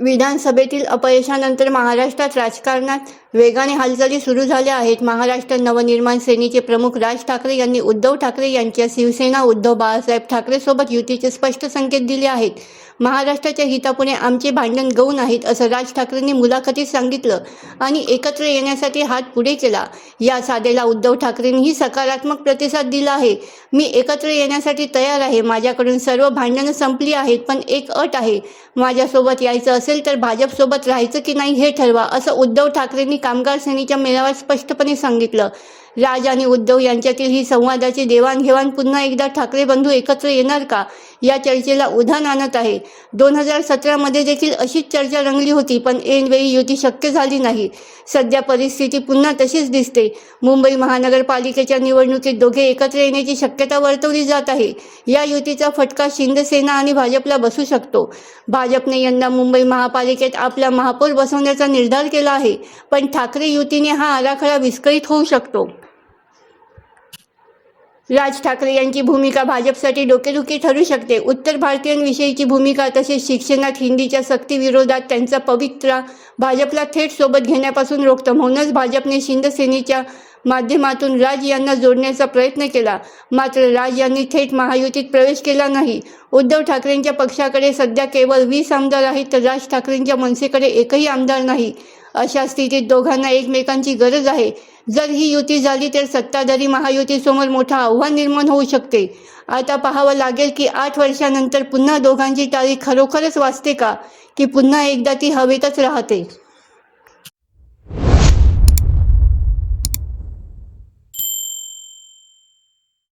विधानसभेतील अपयशानंतर महाराष्ट्रात राजकारणात वेगाने हालचाली सुरू झाल्या आहेत. महाराष्ट्र नवनिर्माण सेनेचे प्रमुख राज ठाकरे यांनी उद्धव ठाकरे यांच्या शिवसेना उद्धव बाळासाहेब ठाकरेसोबत युतीचे स्पष्ट संकेत दिले आहेत. महाराष्ट्राच्या हितापुढे आमचे भांडण गौण आहेत असं राज ठाकरेंनी मुलाखतीत सांगितलं आणि एकत्र येण्यासाठी हात पुढे केला. या साधेला उद्धव ठाकरेंनीही सकारात्मक प्रतिसाद दिला आहे. मी एकत्र येण्यासाठी तयार आहे. माझ्याकडून सर्व भांडणं संपली आहेत पण एक अट आहे. माझ्यासोबत यायचं असेल तर भाजपसोबत राहायचं की नाही हे ठरवा असं उद्धव ठाकरेंनी कामगार सेनेच्या मेळाव्यात स्पष्टपणे सांगितलं. राज आणि उद्धव यांच्यातील ही संवादाची देवाणघेवाण पुन्हा एकदा ठाकरे बंधू एकत्र येणार का? या चर्चेला उधाण आणत आहे. दोन हजार सतरामध्ये देखील अशीच चर्चा रंगली होती पण ऐनवेळी युती शक्य झाली नाही. सध्या परिस्थिती पुन्हा तशीच दिसते. मुंबई महानगरपालिकेच्या निवडणुकीत दोघे एकत्र येण्याची शक्यता वर्तवली जात आहे. या युतीचा फटका शिंदेसेना आणि भाजपला बसू शकतो. भाजपने यंदा मुंबई महापालिकेत आपला महापौर बसवण्याचा निर्धार केला आहे पण ठाकरे युतीने हा आराखडा विस्कळीत होऊ शकतो. राज ठाकरे यांची भूमिका भाजपसाठी डोकेदुखी ठरू शकते. उत्तर भारतीयांविषयीची भूमिका तसेच शिक्षणात हिंदीच्या सक्तीविरोधात त्यांचा पवित्रा भाजपला थेट सोबत घेण्यापासून रोखतं. म्हणूनच भाजपने शिंदसेनेच्या माध्यमातून राज यांना जोडण्याचा प्रयत्न केला. मात्र राज यांनी थेट महायुतीत प्रवेश केला नाही. उद्धव ठाकरेंच्या पक्षाकडे सध्या केवळ वीस आमदार आहेत तर राज ठाकरेंच्या मनसेकडे एकही आमदार नाही. अशा स्थितीत दोघांना एकमेकांची गरज आहे. जर ही युती झाली तर सत्ताधारी महायुतीसमोर मोठं आव्हान निर्माण होऊ शकते. आता पाहावं लागेल की आठ वर्षानंतर पुन्हा दोघांची तारीख खरोखरच वाचते का? की पुन्हा एकदा ती हवेतच राहते?